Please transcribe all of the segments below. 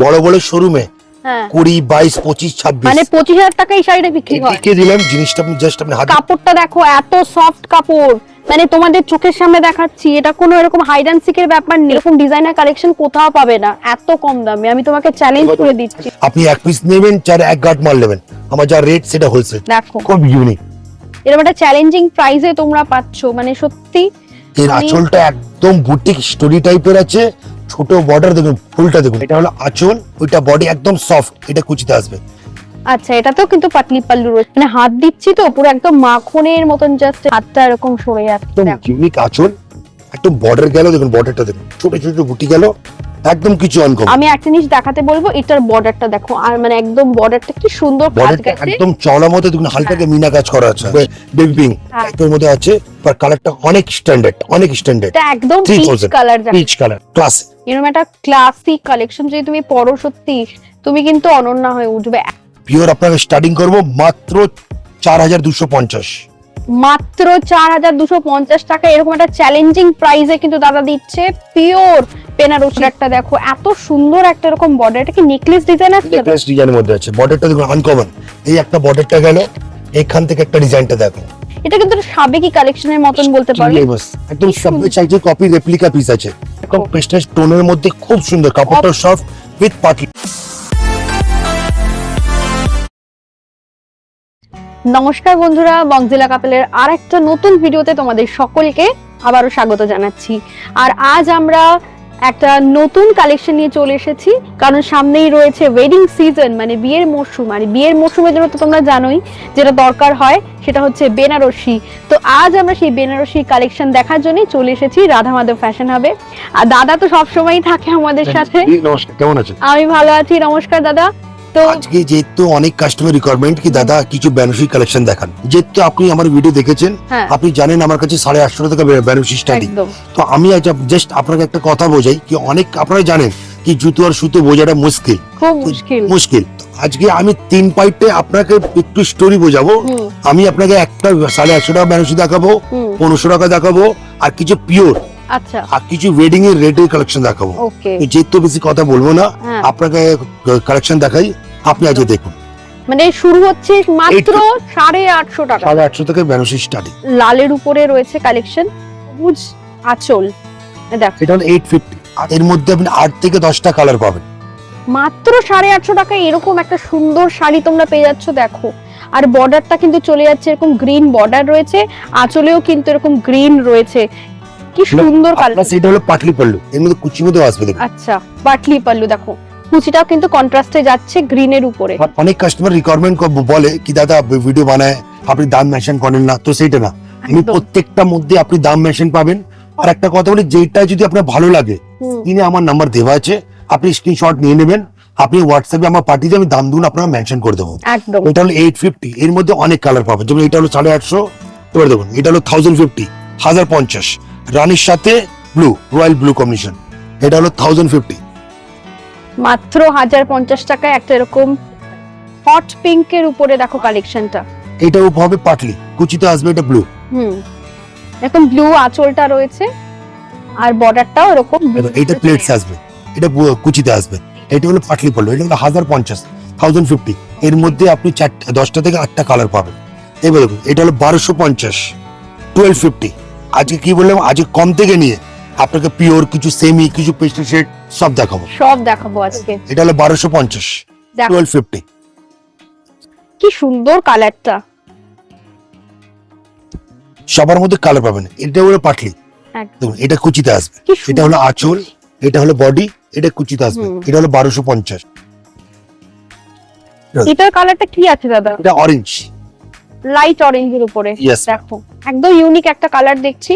বড় বড় শোরুমে হ্যাঁ। কুড়ি বাইশ পঁচিশ ছাব্বিশ। মানে পঁচিশ হাজার টাকা এই শাড়িটা বিক্রি হয়। দেখিয়ে দিলাম জিনিসটা আপনি জাস্ট আপনি হাতে কাপড়টা দেখো এত সফট কাপড়। মানে তোমাদের চোখের সামনে দেখাচ্ছি এটা কোনো এরকম হাইড অ্যান্ড সিকের ব্যাপার নেই। এরকম ডিজাইনার কালেকশন কোথাও পাবে না। এত কম দামে। আমি তোমাকে চ্যালেঞ্জ করে দিচ্ছি। আপনি এক পিস নেবেন চার এক গাঁট মাল নেবেন। আমার যা রেট সেটা হোলসেল দেখো। খুব ইউনিক এরকম একটা চ্যালেঞ্জিং প্রাইসে তোমরা পাচ্ছ। মানে সত্যি এর আমি- আঁচলটা একদম বুটিক স্টোরি টাইপের আছে। ছোট বর্ডার দেখুন ফুলটা দেখুন। এটা হলো আঁচল ওইটা বডি একদম সফট এটা কুচিতে আসবে। আচ্ছা এটা তো কিন্তু পাতলি পাল্লু রয়েছে। মানে হাত দিচ্ছি তো পুরো একদম মাখনের মতন জাস্ট হাতটা এরকম সরে যাচ্ছে একদম ইউনিক আঁচল একদম বর্ডার গেল দেখুন বর্ডারটা দেখুন। ছোট ছোট গুটি গেল। একদম কিছু অনকম আমি একটা জিনিস দেখাতে বলব এটার বর্ডারটা দেখো আর মানে একদম বর্ডারটা কি সুন্দর কাজ গেছে। একদম চওড়া মতো দেখুন হালকা মিনা কাজ করা আছে বেবি পিঙ্ক হ্যাঁ। এর মধ্যে আছে আর কালারটা অনেক স্ট্যান্ডার্ড অনেক স্ট্যান্ডার্ড এটা একদম peach. Colour peach colour class এরকম একটা ক্লাসিক কালেকশন যদি তুমি পরো সত্যি তুমি কিন্তু অনন্যা হয়ে উঠবে। পিওর আপনাকে স্টার্টিং করব মাত্র চার হাজার দুশো পঞ্চাশ। মাত্র চার হাজার দুশো পঞ্চাশ টাকা। এরকম একটা চ্যালেঞ্জিং প্রাইসে কিন্তু দাদা দিচ্ছে। পিওর একটা দেখো এত সুন্দর একটা এরকম বর্ডার এটা কি নেকলেস ডিজাইন আছে নেকলেস ডিজাইনের মধ্যে আছে। বর্ডারটা দেখুন আনকমন এই একটা বর্ডারটা গেল এখান থেকে একটা ডিজাইনটা দেখো। এটা কিন্তু সাবেকি কালেকশনের মতন বলতে পারো। একদম চাইছে কপি রেপ্লিকা পিস আছে। একদম পেস্টাল টোনের মধ্যে খুব সুন্দর। কাপড়টা সফট উইথ পার্টি নমস্কার বন্ধুরা বংজিলা কাপেলের আর একটা নতুন ভিডিওতে তোমাদের সকলকে আবারও স্বাগত জানাচ্ছি। আর আজ আমরা একটা নতুন কালেকশন নিয়ে চলে এসেছি কারণ সামনেই রয়েছে ওয়েডিং সিজন মানে বিয়ের মরশুম। আর বিয়ের মরশুমের জন্য তো তোমরা জানোই যেটা দরকার হয় সেটা হচ্ছে বেনারসি। তো আজ আমরা সেই বেনারসি কালেকশন দেখার জন্যই চলে এসেছি রাধা মাধব ফ্যাশন হবে আর দাদা তো সবসময় থাকে আমাদের সাথে। কেমন আছেন? আমি ভালো আছি নমস্কার দাদা। তো আজকে যেহেতু অনেক কাস্টমার রিকোয়ারমেন্ট কি দাদা কিছু বেনারসি কালেকশন দেখান। যেহেতু আপনি আমার ভিডিও দেখেছেন হ্যাঁ। আপনি জানেন আমার কাছে সাড়ে আটশো টাকা বেনারসি স্টার্টিং তো আমি আজ জাস্ট আপনাকে একটা কথা বোঝাই কি অনেক আপনারা জানেন কি জুতো আর সুতো বোঝাটা মুশকিল। খুব মুশকিল। মুশকিল। আজকে আমি তিন পাইটে আপনাকে একটু স্টোরি বোঝাবো। আমি আপনাকে একটা সাড়ে আটশো টাকা বেনারসি দেখাবো পনেরোশো টাকা দেখাবো আর কিছু পিওর আচ্ছা। আর কিছু ওয়েডিং এর রেটের কালেকশন দেখাবো। তো যেহেতু বেশি কথা বলব না হ্যাঁ। আপনাকে কালেকশন দেখাই আপনি আজকে দেখুন। মানে শুরু হচ্ছে মাত্র সাড়ে আটশো টাকা। সাড়ে আটশো থেকে বেনারসি স্টার্টিং লালের উপরে রয়েছে কালেকশন সবুজ আঁচল। দেখো। এটা হলো এইট ফিফটি এর মধ্যে আপনি আট থেকে দশটা কালার পাবেন। মাত্র সাড়ে আটশো টাকায় এরকম একটা সুন্দর শাড়ি তোমরা পেয়ে যাচ্ছ দেখো। আর বর্ডারটা কিন্তু চলে যাচ্ছে এরকম গ্রিন বর্ডার রয়েছে আঁচলেও কিন্তু এরকম গ্রিন রয়েছে। কি সুন্দর কালার এটা হলো পাটলি পল্লু এর মধ্যে কুচি মধ্যে আসবে দেখুন। আচ্ছা বাটলি পাল্লু দেখো। কুচিটাও কিন্তু কন্ট্রাস্টে যাচ্ছে গ্রিনের উপরে। অনেক কাস্টমার রিকোয়ারমেন্ট বলে কি দাদা ভিডিও বানায় আপনি দাম মেনশন করেন না। তো সেইটা না। আমি প্রত্যেকটা মধ্যে আপনি দাম মেনশন পাবেন। আর একটা কথা বলি যেটা যদি আপনার ভালো লাগে কিনে আমার নাম্বার দেওয়া আছে। আপনি স্ক্রিনশট নিয়ে নেবেন। আপনি হোয়াটসঅ্যাপে আমার পাঠিয়ে আমি দাম দুন আপনার মেনশন করে দেবো। একদম। এটা হলো এইট ফিফটি এর মধ্যে অনেক কালার পাবেন। যেমন এটা হলো সাড়ে আটশো। এবার দেখুন এটা হলো থাউজেন্ড ফিফটি হাজার পঞ্চাশ। রানীর সাথে ব্লু রয়্যাল ব্লু কম্বিনেশন। এটা হলো থাউজেন্ড ফিফটি মাত্র হাজার পঞ্চাশ টাকায় একটা এরকম হট পিঙ্কের উপরে দেখো কালেকশনটা এটা হবে পাটলি কুচিতে আসবে এটা ব্লু। হুম। এরকম ব্লু আঁচলটা রয়েছে আর বর্ডারটাও এরকম এটা প্লেটস আসবে এটা কুচিতে আসবে। এটা হলো পাটলি পড়ল এটা হলো হাজার পঞ্চাশ থাউজেন্ড ফিফটি এর মধ্যে আপনি চারটা দশটা থেকে আটটা কালার পাবেন। এবার দেখুন এটা হলো বারোশো পঞ্চাশ টুয়েলভ ফিফটি আজকে কি বললাম? আজকে কম থেকে নিয়ে আপনাকে পিওর কিছু সেমি কিছু পেস্টেল শেড সব দেখাবো। সব দেখাবো আজকে। এটা হলো বারোশো পঞ্চাশ টুয়েলভ ফিফটি কি সুন্দর কালারটা সবার মধ্যে কালার পাবেন। এটা হলো পাটলি। একদম। দেখুন এটা কুচিতে আসবে। এটা হলো আঁচল এটা হলো বডি এটা কুচিতে আসবে। এটা হলো বারোশো পঞ্চাশ। এটার কালারটা কি আছে দাদা? এটা অরেঞ্জ লাইট অরেঞ্জের উপরে দেখো। একদম ইউনিক একটা কালার দেখছি।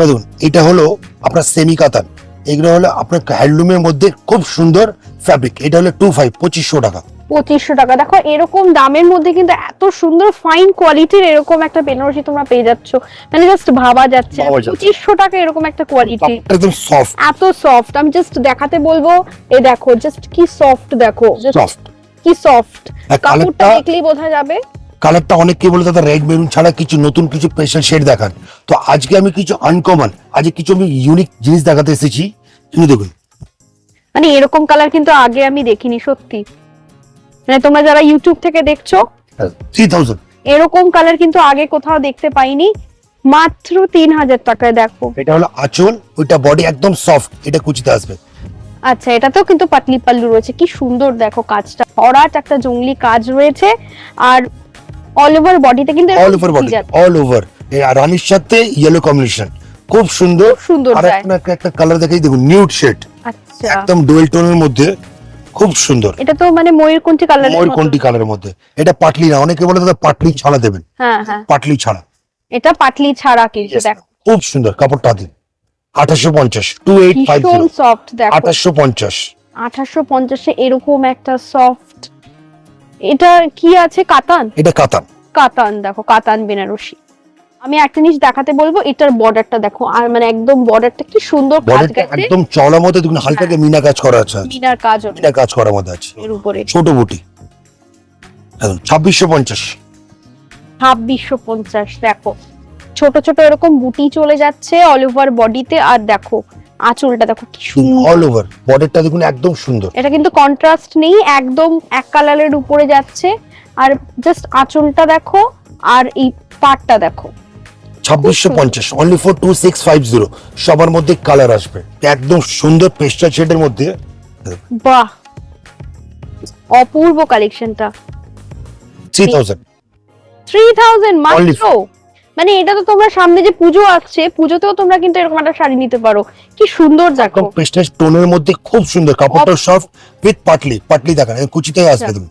দেখুন এটা হলো আপনার সেমি কাতান এগুলো হলো আপনার হ্যান্ডলুমের মধ্যে খুব সুন্দর ফ্যাব্রিক এটা হলো টু ফাইভ পঁচিশশো টাকা। পঁচিশশো টাকা। দেখো এরকম দামের মধ্যে কিন্তু এত সুন্দর ফাইন কোয়ালিটির এরকম একটা বেনারসি তোমরা পেয়ে যাচ্ছ। মানে জাস্ট ভাবা যাচ্ছে। পঁচিশশো টাকা এরকম একটা কোয়ালিটি একদম সফট এত সফট আমি জাস্ট দেখাতে বলব এই দেখো জাস্ট কি সফট দেখো। সফট কি সফট কাপড়টা দেখলেই বোঝা যাবে। কালারটা অনেকে বলে দাদা রেড মেরুন ছাড়া কিছু নতুন কিছু স্পেশাল শেড দেখান তো আজকে আমি কিছু আনকমন আজকে কিছু আমি ইউনিক জিনিস দেখাতে এসেছি। কিন্তু দেখুন। মানে এরকম কালার কিন্তু আগে আমি দেখিনি সত্যি। মানে তোমরা যারা ইউটিউব থেকে দেখছ থ্রি থাউজেন্ড এরকম কালার কিন্তু আগে কোথাও দেখতে পাইনি। মাত্র তিন হাজার টাকায় দেখো। এটা হলো আঁচল ওইটা বডি একদম সফট এটা কুচিতে আসবে। আচ্ছা এটাতেও কিন্তু পাটলি পাল্লু রয়েছে। কি সুন্দর দেখো কাজটা। ভরাট একটা জঙ্গলি কাজ রয়েছে। আর অল ওভার বডিতে কিন্তু all over body all over রানীর সাথে ইয়েলো কম্বিনেশন খুব সুন্দর। সুন্দর আর একটা একটা- কালার দেখাই দেখুন নিউড শেড আচ্ছা। একদম ডুয়েল টোনের মধ্যে। খুব সুন্দর। এটা তো মানে ময়ূর ময়ূরকণ্ঠী কালার ময়ূর কোনটি কালারের মধ্যে। এটা পাটলি না। অনেকে বলে দাদা পাটলি ছাড়া দেবেন। হ্যাঁ হ্যাঁ। পাটলি ছাড়া। এটা পাটলি ছাড়া কিন্তু দেখো। খুব সুন্দর। কাপড়টা দিন আঠাশশো পঞ্চাশ টু এইট ফাইভ সফট দেখো। আঠাশশো পঞ্চাশ। আঠাশশো পঞ্চাশে এরকম একটা সফট এটা কি আছে? কাতান? এটা কাতান। কাতান দেখো কাতান বেনারসি। আমি একটা জিনিস দেখাতে বলব এটার বর্ডারটা দেখো আর মানে একদম বর্ডারটা কি সুন্দর কাজ গেছে। একদম চওড়ার মধ্যে দেখুন হালকা হ্যাঁ। মিনা কাজ করা আছে। মিনার কাজ মিনা কাজ করার মধ্যে আছে। এর উপরে। ছোট বুটি। একদম পঞ্চাশ। ছাব্বিশশো পঞ্চাশ দেখো। ছোট ছোট এরকম বুটি চলে যাচ্ছে অল ওভার বডিতে আর দেখো আঁচলটা দেখো কি সুন্দর। অল ওভার বডিটা দেখুন একদম সুন্দর। এটা কিন্তু কন্ট্রাস্ট নেই একদম এক কালারের উপরে যাচ্ছে। আর জাস্ট আঁচলটা দেখো আর এই পাটটা দেখো। ছাব্বিশশো পঞ্চাশ only for two six five zero সবার মধ্যে কালার আসবে। একদম সুন্দর পেস্টাল শেডের মধ্যে। বাহ! অপূর্ব কালেকশনটা থ্রি থাউজেন্ড থ্রি থাউজেন্ড মাত্র? মানে এটা তো তোমরা সামনে যে পুজো আসছে পুজোতেও তোমরা কিন্তু এরকম একটা শাড়ি নিতে পারো। কি সুন্দর দেখো। পেস্টাল টোনের মধ্যে খুব সুন্দর কাপড়টা সফট উইথ পাটলি পাটলি দেখান কুচিতে আসবে আচ্ছা। তুমি।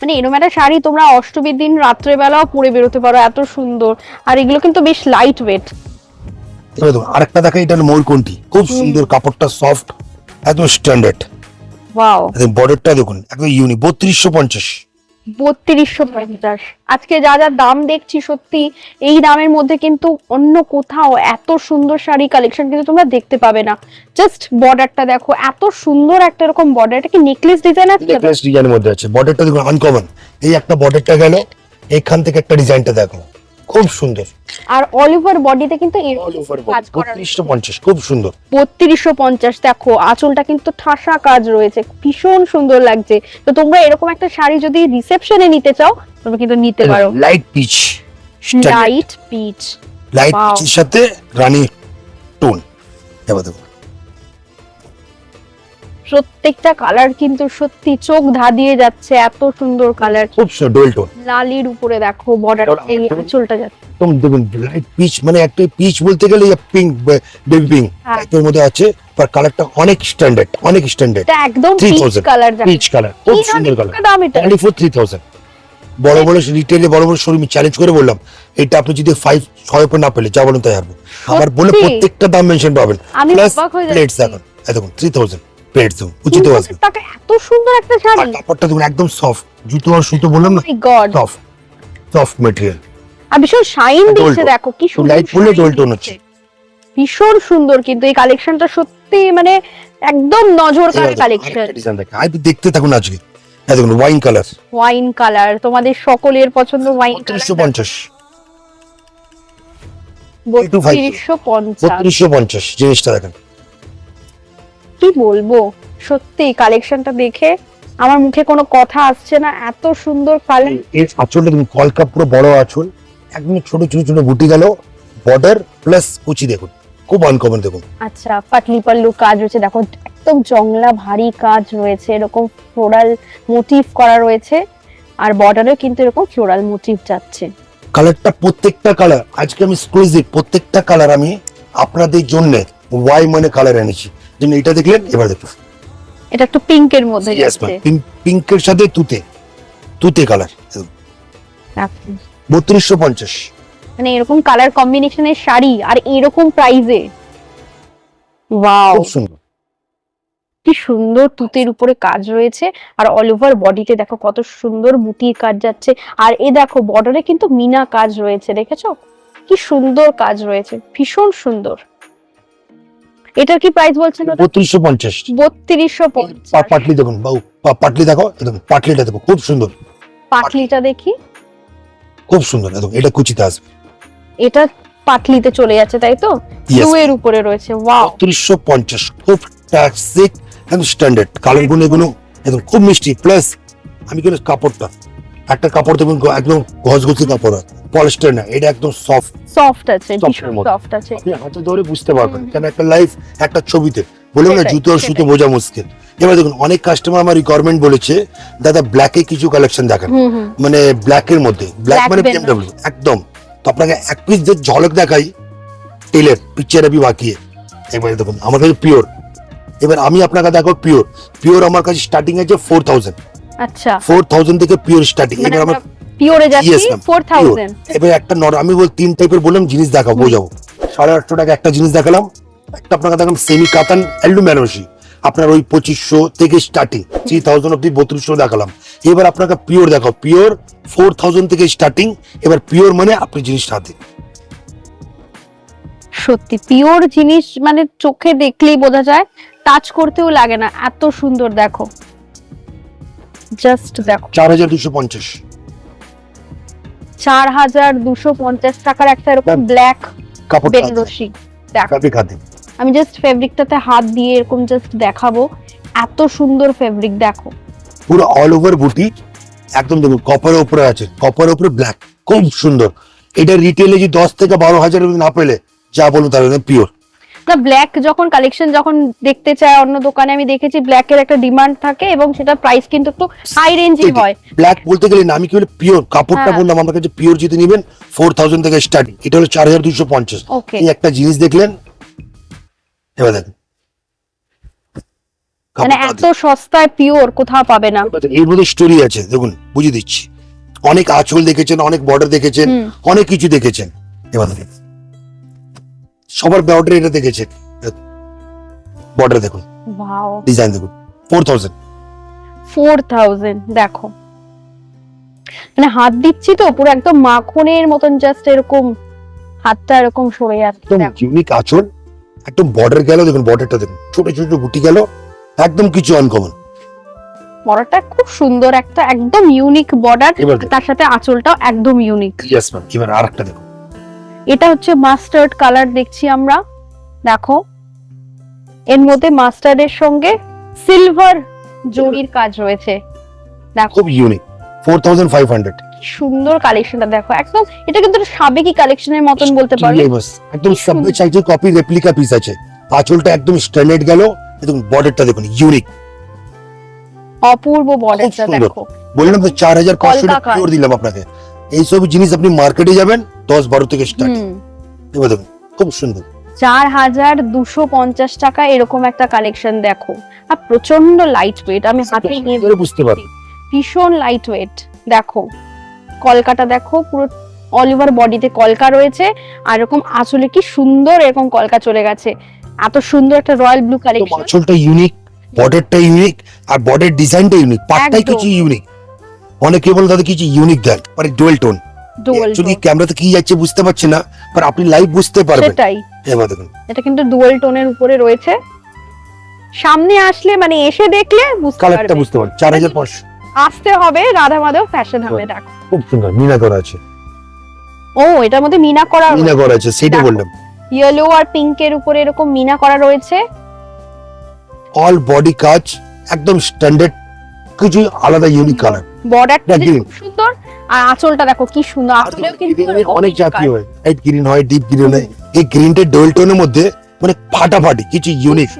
মানে এরকম একটা শাড়ি তোমরা অষ্টমীর দিন রাত্রেবেলাও পরে বেরোতে পারো এত সুন্দর। আর এগুলো কিন্তু বেশ লাইট ওয়েট এবার দেখুন আরেকটা দেখা এটা ময়ূরকণ্ঠী খুব সুন্দর কাপড়টা সফট একদম স্ট্যান্ডার্ড ওয়াও বর্ডারটা দেখুন একদম ইউনি বত্রিশশো পঞ্চাশ। বত্রিশশো পঞ্চাশ। আজকে যা যা দাম দেখছি সত্যি, এই দামের মধ্যে কিন্তু অন্য কোথাও এত সুন্দর শাড়ি কালেকশন কিন্তু তোমরা দেখতে পাবে না। জাস্ট বর্ডারটা দেখো, এত সুন্দর একটা এরকম বর্ডার এটা কি নেকলেস ডিজাইন আছে? নেকলেস ডিজাইনের মধ্যে আছে। বর্ডারটা দেখুন আনকমন এই একটা বর্ডারটা গেল, এখান থেকে একটা ডিজাইনটা দেখো। খুব সুন্দর। আর অল ওভার বডিতে কিন্তু অল ওভার কাজ করা বত্রিশশো পঞ্চাশ খুব সুন্দর। বত্রিশশো পঞ্চাশ দেখো আঁচলটা কিন্তু ঠাসা কাজ রয়েছে ভীষণ সুন্দর লাগছে। তো তোমরা এরকম একটা শাড়ি যদি রিসেপশনে নিতে চাও তোমরা কিন্তু নিতে পারো। Light peach light peach light পিচের সাথে রানী টোন এবার দেখো। প্রত্যেকটা কালার কিন্তু সত্যি চোখ ধাঁধিয়ে যাচ্ছে এত সুন্দর কালার খুব সুন্দর ডোয়েল টোন লালির উপরে দেখো বর্ডার এই আঁচলটা যাচ্ছে। একদম দেখুন লাইট পিচ মানে একটা পিচ বলতে গেলে পিঙ্ক বেবি পিঙ্ক। এর মধ্যে আছে আর কালারটা অনেক স্ট্যান্ডার্ড অনেক স্ট্যান্ডার্ড এটা একদম three peach thousand colour peach colour খুব সুন্দর কালার দাম এটা? অনলি ফর থ্রি থাউজেন্ড বড় বড় রিটেলে বড় বড় শোরুমে চ্যালেঞ্জ করে বললাম এটা আপনি যদি ফাইভ ছয় উপর না পেলে যা বলুন তাই হারবো আমার বলে প্রত্যেকটা দাম মেনশন পাবেন। প্লাস প্লেটস দেখুন এই দেখুন থ্রি থাউজেন্ড আসবে টাকা এত সুন্দর একটা শাড়ি। কাপড়টা দেখুন একদম সফট জুতো আর সুতো বললাম না? গড সফট সফট মেটেরিয়াল আর ভীষণ শাইন দিচ্ছে দেখো কি সুন্দর লাইট ফুলে shine ডোল টোন দিচ্ছে। হচ্ছে। ভীষণ সুন্দর কিন্তু এই কালেকশনটা সত্যি মানে একদম নজর কাড়া কালেকশন আই দেখতে থাকুন আজকে। এই দেখুন ওয়াইন কালার ওয়াইন কালার তোমাদের সকলের পছন্দ ওয়াইন বত্রিশশো পঞ্চাশ। বত্রিশশো পঞ্চাশ জিনিসটা দেখেন। কি বলব? সত্যি কালেকশনটা দেখে আমার মুখে কোনো কথা আসছে না এত সুন্দর কালারের আঁচলটা দেখুন কলকা পুরো বড় আঁচল একদম ছোট ছোট ছোট বুটি গেল বর্ডার প্লাস কুচি দেখুন খুব আনকমন দেখুন। আচ্ছা পাটলি পাল্লু কাজ রয়েছে দেখো একদম জংলা ভারী কাজ রয়েছে এরকম ফ্লোরাল মোটিভ করা রয়েছে আর বর্ডারে কিন্তু এরকম ফ্লোরাল মোটিভ যাচ্ছে। কালারটা প্রত্যেকটা কালার আজকে আমি এক্সক্লুসিভ প্রত্যেকটা কালার আমি আপনাদের জন্য ওয়াই মানে কালার এনেছি যেমন এটা দেখলেন এবার দেখুন। এটা একটু পিঙ্কের মধ্যে যাচ্ছে. পিঙ্কের সাথে তুতে। তুতে কালার বত্রিশশো পঞ্চাশ। মানে এরকম কালার কম্বিনেশনের শাড়ি আর এরকম প্রাইজে ওয়াও সুন্দর। কি সুন্দর তুতের উপরে কাজ রয়েছে। আর অল ওভার বডিতে দেখো কত সুন্দর বুটির কাজ যাচ্ছে। আর এ দেখো বর্ডারে কিন্তু মিনা কাজ রয়েছে দেখেছ? কি সুন্দর কাজ রয়েছে। ভীষণ সুন্দর। এটার কি প্রাইস বলছেন ওটা? বত্রিশশো পঞ্চাশ। বত্রিশশো পঞ্চাশ। পাটলি দেখুন বাবু পাটলি দেখো দেখুন পাটলিটা দেখো খুব সুন্দর। পাটলিটা দেখি। খুব সুন্দর দেখুন এটা কুচিতে আসবে। এটা পাটলিতে চলে যাচ্ছে তাই তো. ব্লু এর উপরে রয়েছে ওয়াও বত্রিশশো পঞ্চাশ খুব ক্লাসিক একদম স্ট্যান্ডার্ড কালারগুলো এগুলো একদম খুব মিষ্টি প্লাস আমি কিন্তু কাপড়টা একটা কাপড় দেখুন একদম ঘসঘসি কাপড় পলিস্টার না এটা একদম সফট সফট আছে। সফট আছে। আপনি হাতে ধরে বুঝতে পারবেন। কেন একটা লাইফ একটা ছবিতে। বললাম না জুতো আর সুতো বোঝা মুশকিল। এবার দেখুন অনেক কাস্টমার আমার রিকোয়ারমেন্ট বলেছে দাদা ব্ল্যাকে কিছু কালেকশন দেখান। মানে ব্ল্যাক এর মধ্যে ব্ল্যাক মানে বিএমডব্লিউ একদম। তো আপনাকে এক পিস যে ঝলক দেখাই টেলের পিকচার আমি বাকি এবারে দেখুন আমার কাছে পিওর এবার আমি আপনাকে দেখো পিওর পিওর আমার কাছে স্টার্টিং আছে ফোর থাউজেন্ড আচ্ছা। থেকে পিওর স্টার্টিং মানে এবার আমার পিওরে যাচ্ছি ma'am. ফোর থাউজেন্ড এবার একটা নর আমি বল তিন টাইপের বললাম জিনিস দেখাবো বোঝাবো সাড়ে আটশো টাকা একটা জিনিস দেখালাম। একটা আপনাকে দেখালাম সেমি কাতান বেনারসি আপনার ওই পঁচিশশো থেকে স্টার্টিং থ্রি থাউজেন্ড অব্দি বত্রিশশো দেখালাম। এবার আপনাকে পিওর দেখাও পিওর ফোর থাউজেন্ড থেকে স্টার্টিং এবার পিওর মানে আপনি জিনিসটা হাতে। সত্যি পিওর জিনিস মানে চোখে দেখলেই বোঝা যায় টাচ করতেও লাগে না এত সুন্দর দেখো। জাস্ট দেখো। চার হাজার দুশো পঞ্চাশ। চার হাজার দুশো পঞ্চাশ টাকার একটা এরকম ব্ল্যাক কাপড়টা বেনারসি আমি জাস্ট ফেব্রিকটাতে হাত দিয়ে এরকম জাস্ট দেখাবো। এত সুন্দর ফেব্রিক দেখো। পুরো অল ওভার বুটি একদম দেখুন কপারের উপরে আছে। কপারের উপরে ব্ল্যাক খুব সুন্দর। এটা রিটেলে যদি দশ থেকে বারো হাজার না পেলে যা বলুন তার পিওর না ব্ল্যাক যখন কালেকশন যখন দেখতে চায় অন্য দোকানে আমি দেখেছি ব্ল্যাক এর একটা ডিমান্ড থাকে এবং সেটা প্রাইস কিন্তু একটু হাই রেঞ্জই হয়। ব্ল্যাক বলতে গেলে আমি কি বলি? পিওর কাপড়টা হ্যাঁ। বললাম আমার কাছে পিওর যদি নেবেন ফোর থাউজেন্ড থেকে স্টার্টিং এটা হলো চার হাজার দুশো পঞ্চাশ। এই একটা জিনিস দেখলেন? এবার দেখেন। মানে এত সস্তায় পিওর কোথাও পাবে না। এর মধ্যে স্টোরি আছে দেখুন বুঝিয়ে দিচ্ছি। অনেক আঁচল দেখেছেন অনেক বর্ডার দেখেছেন অনেক কিছু দেখেছেন। এবার দেখুন। সবার বর্ডার এটা দেখেছেন বর্ডার দেখুন। ওয়াও ডিজাইন দেখুন। ফোর থাউজেন্ড ফোর থাউজেন্ড দেখো। মানে হাত দিচ্ছি তো পুরো একদম মাখনের মতন জাস্ট এরকম হাতটা এরকম সরে যাচ্ছে একদম ইউনিক আঁচল একদম বর্ডার গেল দেখুন বর্ডারটা দেখুন। ছোট ছোট বুটি গেল একদম কিছু আনকমন বর্ডারটা খুব সুন্দর একটা একদম ইউনিক বর্ডার তার সাথে আঁচলটাও একদম ইউনিক ইয়েস ম্যাম এবার আর একটা দেখুন। এটা হচ্ছে মাস্টার্ড কালার দেখছি আমরা। দেখো এর মধ্যে মাস্টার্ডের সঙ্গে সিলভার জরির কাজ রয়েছে। দেখো। খুব unique four thousand five hundred কি সুন্দর কালেকশনটা দেখো। একদম এটা কিন্তু সাবেকি কালেকশনের মতন বলতে পারো। একদম সাবওয়ে চাইতে কপি রেপ্লিকা পিস আছে। আঁচলটা একদম স্ট্যান্ডার্ড গেল। দেখুন বর্ডারটা দেখুন ইউনিক অপূর্ব বর্ডারটা দেখো। বললাম তো চার হাজার পাঁচশো কলকা পিওর দিলাম আপনাকে। এইসব জিনিস আপনি মার্কেটে যাবেন দশ বারো থেকে স্টার্ট হুম। এবার দেখুন খুব সুন্দর। চার হাজার দুশো পঞ্চাশ টাকা এরকম একটা কালেকশন দেখো। আর প্রচণ্ড লাইট ওয়েট আমি হাতে নিয়ে বুঝতে পারবেন ভীষণ লাইট ওয়েট দেখো। কলকাটা দেখো পুরো অল ওভার বডিতে কলকা রয়েছে আর এরকম আসলে কি সুন্দর এরকম কলকা চলে গেছে। এত সুন্দর একটা রয়্যাল ব্লু কালেকশন আঁচলটা ইউনিক বর্ডারটা ইউনিক আর বর্ডার ডিজাইনটা ইউনিক পাটটাই কিছু ইউনিক অনেকে বলে তাদের কিছু ইউনিক দেন মানে ডুয়েল টোন অ্যাকচুয়ালি ক্যামেরাতে কি যাচ্ছে বুঝতে পারছে না বাট আপনি লাইভ বুঝতে পারবেন। সেটাই। এবার দেখুন। এটা কিন্তু ডুয়াল টোনের উপরে রয়েছে। সামনে আসলে মানে এসে দেখলে বুঝতে কালারটা বুঝতে পারবেন চার হাজার পাঁচশো। আসতে হবে রাধা মাধব ফ্যাশন হবে দেখো খুব সুন্দর মিনা করা আছে। ও এটার মধ্যে মিনা করা মিনা করা আছে সেটা বললাম। ইয়েলো আর পিঙ্কের উপরে এরকম মিনা করা রয়েছে। অল বডি কাজ একদম স্ট্যান্ডার্ড কিছু আলাদা ইউনিক কালার বর্ডারটা খুব সুন্দর আর আঁচলটা দেখো কি সুন্দর। আঁচলেও কিন্তু অনেক জাতি হয়। লাইট গ্রিন হয় ডিপ গ্রিন হয়। এই গ্রিনটা ডোয়েল টোনের মধ্যে মানে ফাটাফাটি কিছু ইউনিক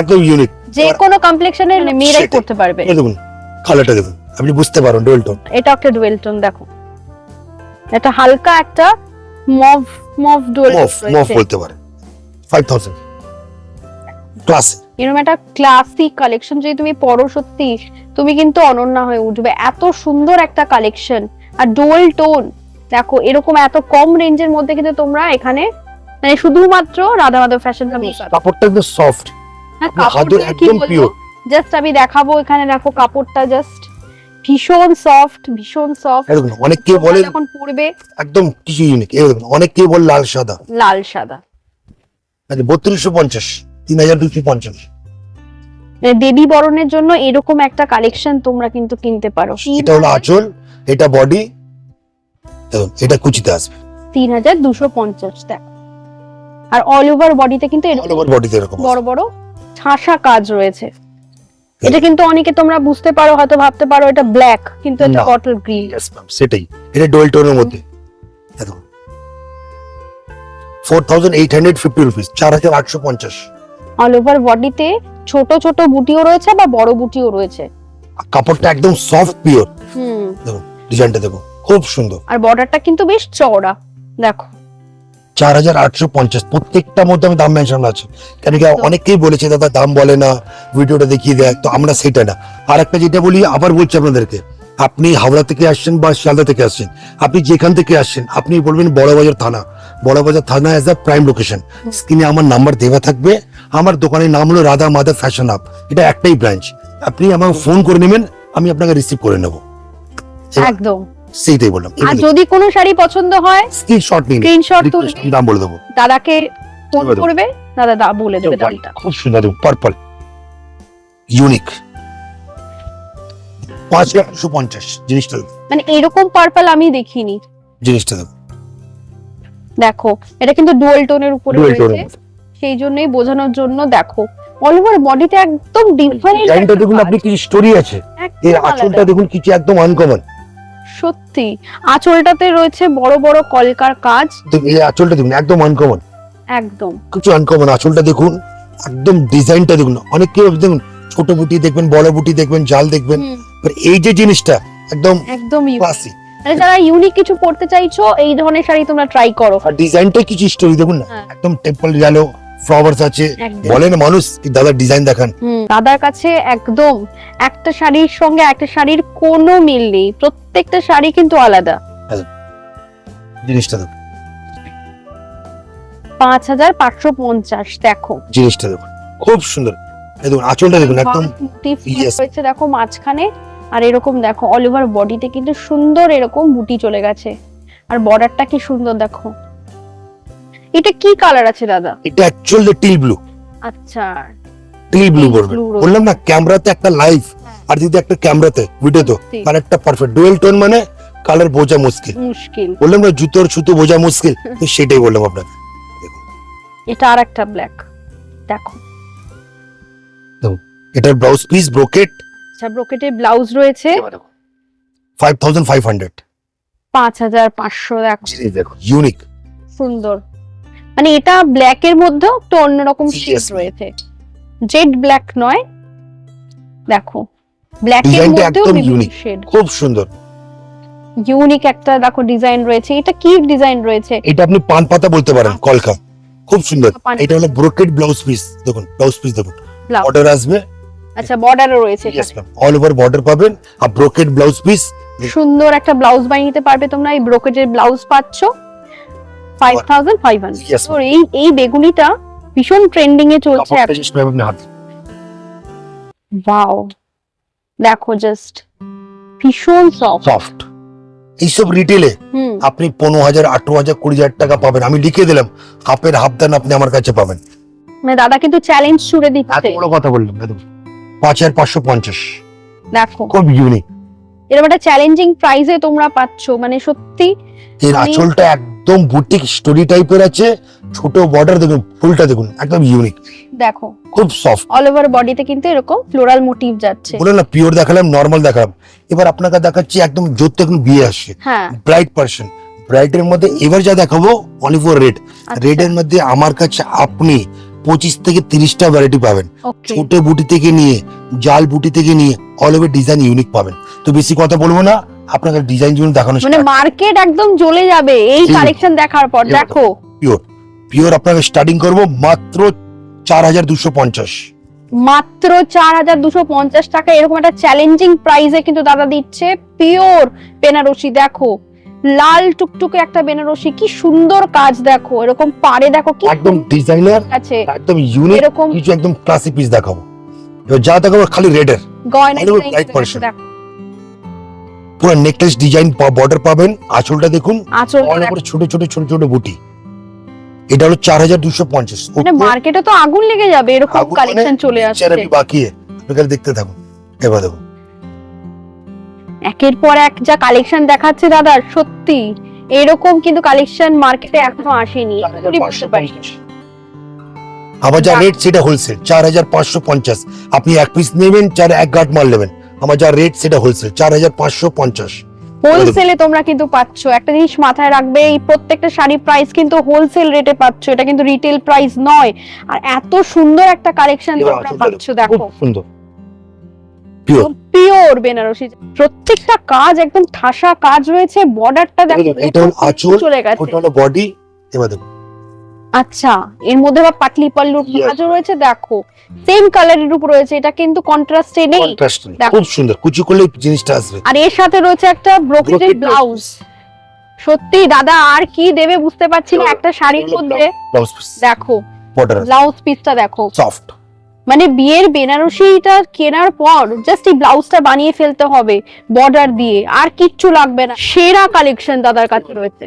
একদম ইউনিক যে কোনো কমপ্লেক্সনের মেয়েরাই করতে পারবে। দেখুন কালারটা দেখুন। আপনি বুঝতে পারেন ডোয়েল টোন এটা একটা ডুয়েল টোন দেখো। এটা হালকা একটা mauve mauve dual mauve mauve বলতে পারেন ফাইভ থাউজেন্ড ক্লাস এরকম একটা ক্লাসিক কালেকশন যদি তুমি পরো সত্যি তুমি কিন্তু অনন্য হয়ে উঠবে। এত সুন্দর একটা কালেকশন আর ডুয়েল টোন দেখো এরকম এত কম রেঞ্জের মধ্যে কিন্তু তোমরা এখানে মানে শুধুমাত্র রাধা মাধব ফ্যাশন কাপড়টা একদম সফট একদম pure। জাস্ট আমি দেখাবো এখানে দেখো কাপড়টা জাস্ট ভীষণ সফট ভীষণ সফট অনেক কেউ বলে যখন পরবে একদম কিছু ইউনিক অনেক বলে লাল সাদা। লাল সাদা। আচ্ছা পঞ্চাশ তিন হাজার দেবী বরণের জন্য এরকম একটা কালেকশন তোমরা কিন্তু কিনতে পারো। এটা হলো আঁচল। এটা বডি দেখুন এটা কুচিতে আসবে। তিন হাজার দুশো পঞ্চাশ দেখো। আর অল ওভার বডিতে কিন্তু অল ওভার বডিতে এরকম বড় বড় ঠাসা কাজ রয়েছে। এটা কিন্তু অনেকে তোমরা বুঝতে পারো হয়তো ভাবতে পারো এটা ব্ল্যাক কিন্তু এটা বটল গ্রিন সেটাই। এটা ডোয়েল টোনের মধ্যে। দেখুন। Four thousand eight hundred fifty rupees চার হাজার আটশো পঞ্চাশ। অল ওভার বডিতে ছোট ছোট বুটিও রয়েছে বা বড় বুটিও রয়েছে? কাপড়টা একদম সফট পিওর হুম। দেখুন ডিজাইনটা দেখুন খুব সুন্দর। আর বর্ডারটা কিন্তু বেশ চওড়া দেখো। চার হাজার আটশো পঞ্চাশ মধ্যে আমি দাম মেনশন আছে। কেন কি অনেকেই বলেছে দাদা দাম বলে না ভিডিওটা দেখিয়ে দেয়। তো আমরা সেটা না। আর একটা যেটা বলি আবার বলছি আপনাদেরকে আপনি হাওড়া থেকে আসছেন বা শিয়ালদা থেকে আসছেন আপনি যেখান থেকে আসছেন আপনি বলবেন বড়বাজার থানা। বড়বাজার থানা অ্যাজ আ প্রাইম লোকেশন স্ক্রিনে আমার নাম্বার দেওয়া থাকবে। আমার দোকানের নাম হলো রাধা মাধা ফ্যাশন আপ এটা একটাই ব্রাঞ্চ আপনি আমাকে ফোন করে নেবেন আমি আপনাকে রিসিভ করে নেব। একদম। সেইটাই বললাম। আর যদি কোনো শাড়ি পছন্দ হয় স্ক্রিনশট নিন। স্ক্রিনশট তুলে দাম বলে দেবো। দাদাকে ফোন করবে দাদা দা বলে দেবে দামটা খুব সুন্দর পার্পল ইউনিক পাঁচ হাজার একশো পঞ্চাশ জিনিসটা মানে এরকম পার্পল আমি দেখিনি। জিনিসটা দেখো দেখো এটা কিন্তু ডুয়াল টোনের উপরে রয়েছে। সেই জন্যই বোঝানোর জন্য দেখো অল ওভার বডিতে একদম ডিফারেন্ট দেখুন আপনি কিছু স্টোরি আছে? এর আঁচলটা দেখুন কিছু একদম আনকমন সত্যি? আঁচলটাতে রয়েছে বড় বড় কলকার কাজ। এই আঁচলটা দেখুন একদম আনকমন একদম। কিছু আনকমন আঁচলটা দেখুন একদম ডিজাইনটা দেখুন। অনেক কেউ দেখুন ছোট বুটি দেখবেন বড় বুটি দেখবেন জাল দেখবেন এই যে জিনিসটা একদম একদম। ক্লাসি মানে যারা ইউনিক কিছু পড়তে চাইছো এই ধরনের শাড়ি তোমরা ট্রাই করো। আর ডিজাইনটা কিছু স্টোরি দেখুন না হ্যাঁ। একদম টেম্পল গেল ফ্লাওয়ার্স আছে। বলেন মানুষ কি দাদা ডিজাইন দেখান। দাদার কাছে একদম একটা শাড়ির সঙ্গে একটা শাড়ির কোনো মিল নেই। প্রত্যেকটা শাড়ি কিন্তু আলাদা। জিনিসটা দেখুন। পাঁচ হাজার পাঁচশো পঞ্চাশ দেখো। জিনিসটা দেখুন। খুব সুন্দর। দেখুন আঁচলটা দেখুন একদম Yes. দেখো মাঝখানে। আর এরকম দেখো অল ওভার বডিতে কিন্তু সুন্দর এরকম বুটি চলে গেছে। আর বর্ডারটা কি সুন্দর দেখো। এটা কি কালার আছে দাদা? এটা অ্যাকচুয়ালি টিল ব্লু আচ্ছা। Teal blue. বললাম না ক্যামেরাতে একটা লাইফ আর যদি একটা ক্যামেরাতে ভিডিও তো। কালারটা পারফেক্ট ডুয়েল টোন মানে কালার বোঝা মুশকিল। মুশকিল। বললাম না জুতোর সুতো বোঝা মুশকিল তো সেটাই বললাম আপনাকে। এটা আর একটা ব্ল্যাক দেখো। তো এটার ব্লাউজ পিস ব্রোকেট আচ্ছা ব্রোকেটে ব্লাউজ রয়েছে। ফাইভ থাউজেন্ড ফাইভ হান্ড্রেড পাঁচ হাজার পাঁচশো দেখো। জিনিস দেখো ইউনিক সুন্দর। মানে এটা ব্ল্যাক এর মধ্যেও তো অন্যরকম শেড রয়েছে। জেড ব্ল্যাক নয়। দেখো ব্ল্যাক এর মধ্যেও। শেড খুব সুন্দর। ইউনিক একটা দেখো ডিজাইন রয়েছে। এটা কি ডিজাইন রয়েছে? এটা আপনি পান পাতা বলতে পারেন কলকা। খুব সুন্দর। এটা হলো ব্রোকেট ব্লাউজ পিস দেখুন ব্লাউজ পিস দেখুন। অর্ডার আসবে। আচ্ছা বর্ডারও রয়েছে। অল ওভার বর্ডার পাবেন। আর ব্রোকেট ব্লাউজ পিস সুন্দর একটা ব্লাউজ বানিয়ে নিতে পারবে তোমরা। এই ব্রোকেটের ব্লাউজ পাচ্ছ। এই এই বেগুনিটা ভীষণ ট্রেন্ডিং এ চলছে ওয়াও দেখো জাস্ট ভীষণ সফট এইসব রিটেলে আপনি পনেরো হাজার আঠারো হাজার কুড়ি হাজার টাকা পাবেন। আমি লিখে দিলাম হাফের হাফ দান আপনি আমার কাছে পাবেন। মানে দাদা কিন্তু চ্যালেঞ্জ ছুড়ে এত দিচ্ছে বড় কথা বললাম দেখুন পাঁচ হাজার পাঁচশো পঞ্চাশ। দেখো। খুব ইউনিক এরকম একটা চ্যালেঞ্জিং প্রাইসে তোমরা পাচ্ছ মানে সত্যি এর আঁচলটা একদম বুটিক স্টোরি টাইপের আছে ছোট বর্ডার দেখুন ফুলটা দেখুন একদম ইউনিক দেখো খুব সফট অল ওভার বডিতে কিন্তু এরকম ফ্লোরাল মোটিভ যাচ্ছে। বলে না পিওর দেখালাম নর্মাল দেখালাম। এবার আপনাকে দেখাচ্ছি একদম জোর এখন বিয়ে আসছে। ব্রাইট পার্সন ব্রাইটের মধ্যে এবার যা দেখাবো ফর রেড রেড এর মধ্যে আমার কাছে আপনি পঁচিশ থেকে তিরিশটা ভ্যারাইটি পাবেন। ছোট বুটি থেকে নিয়ে জাল বুটি থেকে নিয়ে অল ওভার ডিজাইন ইউনিক পাবেন। তো বেশি কথা বলব না আপনাকে ডিজাইন জন্য দেখানো মানে মার্কেট একদম জ্বলে যাবে এই। কালেকশন দেখার পর দেখো। পিওর পিওর আপনাকে স্টার্টিং করব মাত্র চার হাজার দুশো পঞ্চাশ। মাত্র চার হাজার দুশো পঞ্চাশ টাকা এরকম একটা চ্যালেঞ্জিং প্রাইসে কিন্তু দাদা দিচ্ছে পিওর বেনারসি দেখো। লাল টুকটুকে একটা বেনারসি কি সুন্দর কাজ দেখো এরকম পারে দেখো কি একদম ডিজাইনার আছে। একদম ইউনিক এরকম কিছু একদম ক্লাসিক পিস দেখাবো। যা দেখাবো খালি রেডের গয়না পুরো নেকলেস ডিজাইন বর্ডার পাবেন। আঁচলটা দেখুন। আঁচল অল ছোট ছোট ছোট ছোট বুটি এটা হলো চার হাজার দুশো পঞ্চাশ। মানে মার্কেটে তো আগুন লেগে যাবে এরকম মানে কালেকশন চলে আসছে। বাকি। দেখতে থাকুন এবার দেখুন একের পর এক যা কালেকশন দেখাচ্ছে দাদা সত্যি। এরকম কিন্তু কালেকশন মার্কেটে এখনও আসেনি। আমার যা রেট সেটা হোলসেল চার হাজার পাঁচশো পঞ্চাশ। আপনি এক পিস নেবেন চার এক গাঁট মাল নেবেন। আমার যা রেট সেটা হোলসেল চার হাজার পাঁচশো পঞ্চাশ। হোলসেলে তোমরা কিন্তু পাচ্ছ। একটা জিনিস মাথায় রাখবে এই প্রত্যেকটা শাড়ি প্রাইস কিন্তু হোলসেল রেটে পাচ্ছ। এটা কিন্তু রিটেল প্রাইস নয়। আর এত সুন্দর একটা কালেকশন তোমরা পাচ্ছ দেখো। সুন্দর। পিওর পিওর বেনারসি প্রত্যেকটা কাজ একদম ঠাসা কাজ রয়েছে বর্ডারটা দেখো এটা হলো আঁচল চলে গেছে। ওটা হলো বডি এবার দেখুন আচ্ছা এর মধ্যে আবার পাটলি পাল্লুর কাজও রয়েছে দেখো। সেম কালারের উপর রয়েছে এটা কিন্তু কন্ট্রাস্টে নেই। খুব সুন্দর কুচি করলে জিনিসটা আসবে। আর এর সাথে রয়েছে একটা ব্রোকেটের ব্লাউজ। সত্যি দাদা আর কি দেবে বুঝতে পারছি না একটা শাড়ির মধ্যে। ব্লাউজ পিস দেখো ব্লাউজ পিসটা দেখো। সফট মানে বিয়ের বেনারসিটা কেনার পর জাস্ট এই ব্লাউজটা বানিয়ে ফেলতে হবে বর্ডার দিয়ে আর কিচ্ছু লাগবে না। সেরা কালেকশন দাদার কাছে রয়েছে।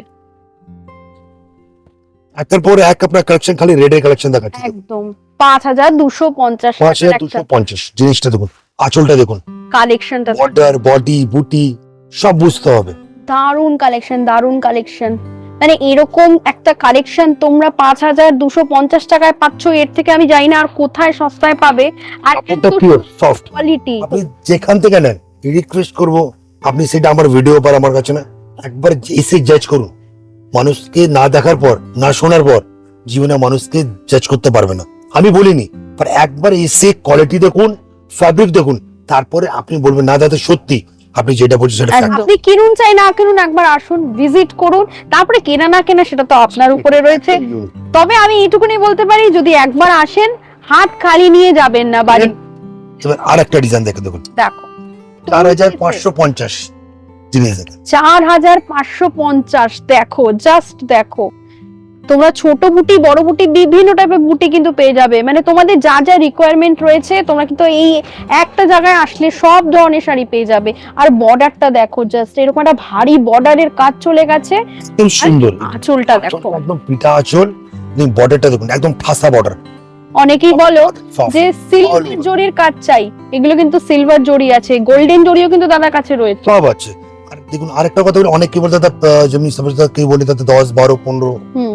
একের পর এক আপনার কালেকশন খালি রেডের কালেকশন দেখাচ্ছি। একদম। পাঁচ হাজার দুশো পঞ্চাশ পাঁচ হাজার দুশো পঞ্চাশ জিনিসটা দেখুন আঁচলটা দেখুন। কালেকশনটা বর্ডার বডি বুটি সব বুঝতে হবে। দারুণ কালেকশন দারুণ কালেকশন মানে এরকম একটা কালেকশন তোমরা পাঁচ হাজার দুশো পঞ্চাশ টাকায় পাচ্ছ এর থেকে আমি জানি না আর কোথায় সস্তায় পাবে। আর কাপড়টা পিওর সফট কোয়ালিটি আপনি যেখান থেকে নেন রিকোয়েস্ট করব আপনি সেটা আমার ভিডিও পর আমার কাছে না। একবার এসে জাজ করুন। মানুষকে না দেখার পর না শোনার পর জীবনে মানুষকে জাজ করতে পারবে না। আমি বলিনি একবার এসে কোয়ালিটি দেখুন ফ্যাব্রিক দেখুন তারপরে আপনি বলবেন না দাদা সত্যি। আপনি যেটা বলছেন সেটা আপনি কিনুন চাই না কিনুন একবার আসুন ভিজিট করুন। তারপরে কেনা না কেনা সেটা তো আপনার উপরে রয়েছে। তবে আমি এইটুকুনি বলতে পারি যদি একবার আসেন হাত খালি নিয়ে যাবেন না বাড়ি। এবার আর একটা ডিজাইন দেখে দেখুন। দেখো। চার হাজার পাঁচশো পঞ্চাশ। জিনিস চার হাজার পাঁচশো পঞ্চাশ দেখো জাস্ট দেখো। তোমরা ছোট বুটি বড় বুটি বিভিন্ন টাইপের বুটি কিন্তু পেয়ে যাবে। মানে তোমাদের যা যা রিকোয়ারমেন্ট রয়েছে তোমরা কিন্তু এই একটা জায়গায় আসলে সব ধরনের শাড়ি পেয়ে যাবে। আর বর্ডারটা দেখো জাস্ট এরকম একটা ভারী বর্ডারের কাজ চলে গেছে। একদম সুন্দর। আঁচলটা দেখো। একদম পিঠা আঁচল। বর্ডারটা দেখুন একদম ঠাসা বর্ডার অনেকেই বলো যে সিলভার জরির কাজ চাই। এগুলো কিন্তু সিলভার জরি আছে গোল্ডেন জরিও কিন্তু দাদার কাছে রয়েছে। সব আছে। দেখুন আরেকটা কথা বলি অনেক কি বলে দাদা আহ, যেমনি সাপোজ কেউ বলে দাদা দশ বারো পনেরো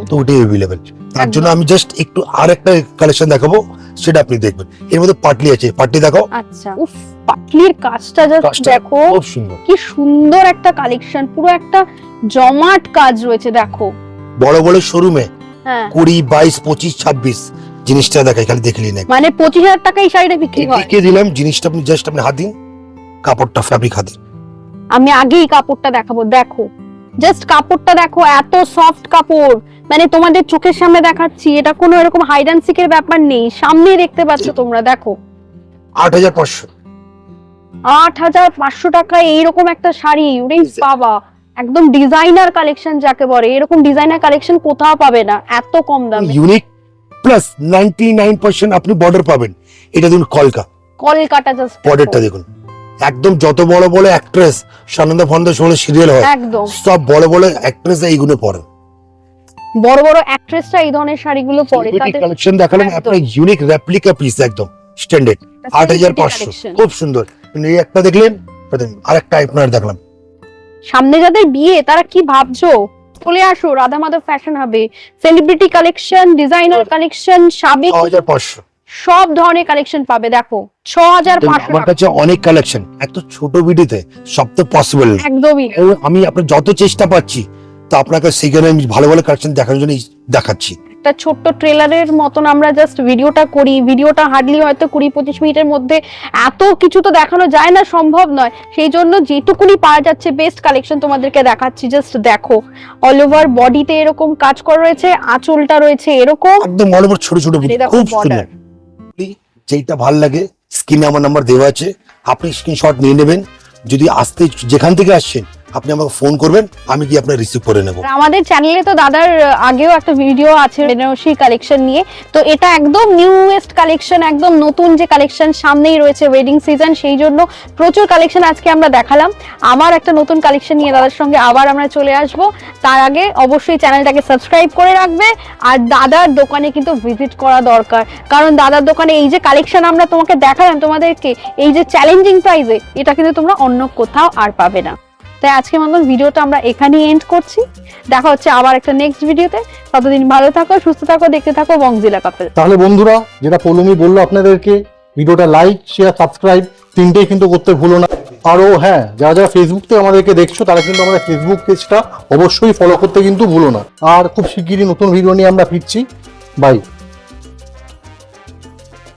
তো ওটাই অ্যাভেলেবেল তার জন্য আমি জাস্ট একটু আর একটা কালেকশন দেখাবো সেটা আপনি দেখবেন। এর মধ্যে পাটলি আছে পাটলি দেখাও। আচ্ছা। উফ পাটলির কাজটা জাস্ট দেখো খুব সুন্দর। কি সুন্দর একটা কালেকশন পুরো একটা জমাট কাজ রয়েছে দেখো। বড় বড় শোরুমে হ্যাঁ। কুড়ি বাইশ পঁচিশ ছাব্বিশ জিনিসটা দেখাই খালি দেখলি না মানে পঁচিশ হাজার টাকা এই শাড়িটা বিক্রি হয়? দিলাম জিনিসটা আপনি জাস্ট আপনি হাত দিন কাপড়টা ফ্যাব্রিক হাতে আমি আগেই কাপড়টা দেখাবো দেখো। জাস্ট কাপড়টা দেখো এত সফট কাপড়। মানে তোমাদের চোখের সামনে দেখাচ্ছি এটা কোনো এরকম হাইড অ্যান্ড সিকের ব্যাপার নেই। সামনে দেখতে পাচ্ছ তোমরা দেখো। আট হাজার পাঁচশো। আট হাজার পাঁচশো টাকায় এইরকম একটা শাড়ি ওরে বাবা। একদম ডিজাইনার কালেকশন যাকে বলে এরকম ডিজাইনার কালেকশন কোথাও পাবে না এত কম দামে। Unique plus ninety nine percent আপনি বর্ডার পাবেন। এটা দেখুন কলকা। কলকাটা জাস্ট বর্ডারটা দেখুন। একদম যত বড় বড় অ্যাক্ট্রেস সানন্দা ফন্দা সময় সিরিয়াল হয়। একদম। সব বড় বড় অ্যাক্ট্রেস এইগুলো পরে। বড় বড় অ্যাক্ট্রেসরা এই ধরনের শাড়িগুলো পরে তাদের কালেকশন দেখালাম। আপনার ইউনিক রেপ্লিকা পিস একদম স্ট্যান্ডার্ড আট হাজার পাঁচশো। খুব সুন্দর। এই একটা দেখলেন আর একটা আপনার দেখলাম। সামনে যাদের বিয়ে তারা কি ভাবছ? চলে আসো রাধা মাধব ফ্যাশন হবে। সেলিব্রিটি কালেকশন ডিজাইনার কালেকশন সাবেক ছ হাজার পাঁচশো। সব ধরনের কালেকশন পাবে দেখো ছ হাজার পাঁচশো আমার কাছে অনেক কালেকশন এত ছোট ভিডিওতে সব তো পসিবল একদমই। আমি আপনার যত চেষ্টা পাচ্ছি তো আপনাকে সেখানে আমি ভালো ভালো কালেকশন দেখানোর জন্য দেখাচ্ছি। একটা ছোট্ট ট্রেলারের মতন আমরা জাস্ট ভিডিওটা করি ভিডিওটা হার্ডলি হয়তো কুড়ি পঁচিশ মিনিটের মধ্যে এত কিছু তো দেখানো যায় না সম্ভব নয়। সেই জন্য যেটুকুনি পাওয়া যাচ্ছে বেস্ট কালেকশন তোমাদেরকে দেখাচ্ছি জাস্ট দেখো। অল ওভার বডিতে এরকম কাজ করা রয়েছে আঁচলটা রয়েছে এরকম। একদম অল ওভার ছোট ছোট খুব সুন্দর। যেইটা ভালো লাগে, স্ক্রিনে আমার নাম্বার দেওয়া আছে। আপনি স্ক্রিনশট নিয়ে নেবেন। যদি আসতে যেখান থেকে আসছেন আপনি আমাকে ফোন করবেন, আমি কি আপনার রিসিভ করে নেব। আমাদের চ্যানেলে তো দাদার আগেও একটা ভিডিও আছে, বেনারসি কালেকশন নিয়ে। তো এটা একদম নিউয়েস্ট কালেকশন একদম নতুন যে কালেকশন সামনেই রয়েছে ওয়েডিং সিজন সেই জন্য প্রচুর কালেকশন আজকে আমরা দেখালাম। আমার একটা নতুন কালেকশন নিয়ে দাদার সঙ্গে আবার আমরা চলে আসব। তার আগে অবশ্যই চ্যানেলটাকে সাবস্ক্রাইব করে রাখবে। আর দাদার দোকানে কিন্তু ভিজিট করা দরকার। কারণ দাদার দোকানে এই যে কালেকশন আমরা তোমাকে দেখালাম তোমাদেরকে, এই যে চ্যালেঞ্জিং প্রাইজে এটা কিন্তু তোমরা অন্য কোথাও আর পাবে না। তাই আজকের মতন ভিডিওটা আমরা এখানেই এন্ড করছি। দেখা হচ্ছে আবার একটা নেক্সট ভিডিওতে। ততদিন ভালো থাকো, সুস্থ থাকো, দেখতে থাকো বংজিলা কাপেল। তাহলে বন্ধুরা, যেটা পৌলমি বলল আপনাদেরকে, ভিডিওটা লাইক শেয়ার সাবস্ক্রাইব তিনটেই কিন্তু করতে ভুলো না। আরও হ্যাঁ যারা যারা ফেসবুকতে আমাদেরকে দেখছ, তারা কিন্তু আমাদের ফেসবুক পেজটা অবশ্যই ফলো করতে কিন্তু ভুলো না। আর খুব শিগগিরই নতুন ভিডিও নিয়ে আমরা ফিরছি। বাই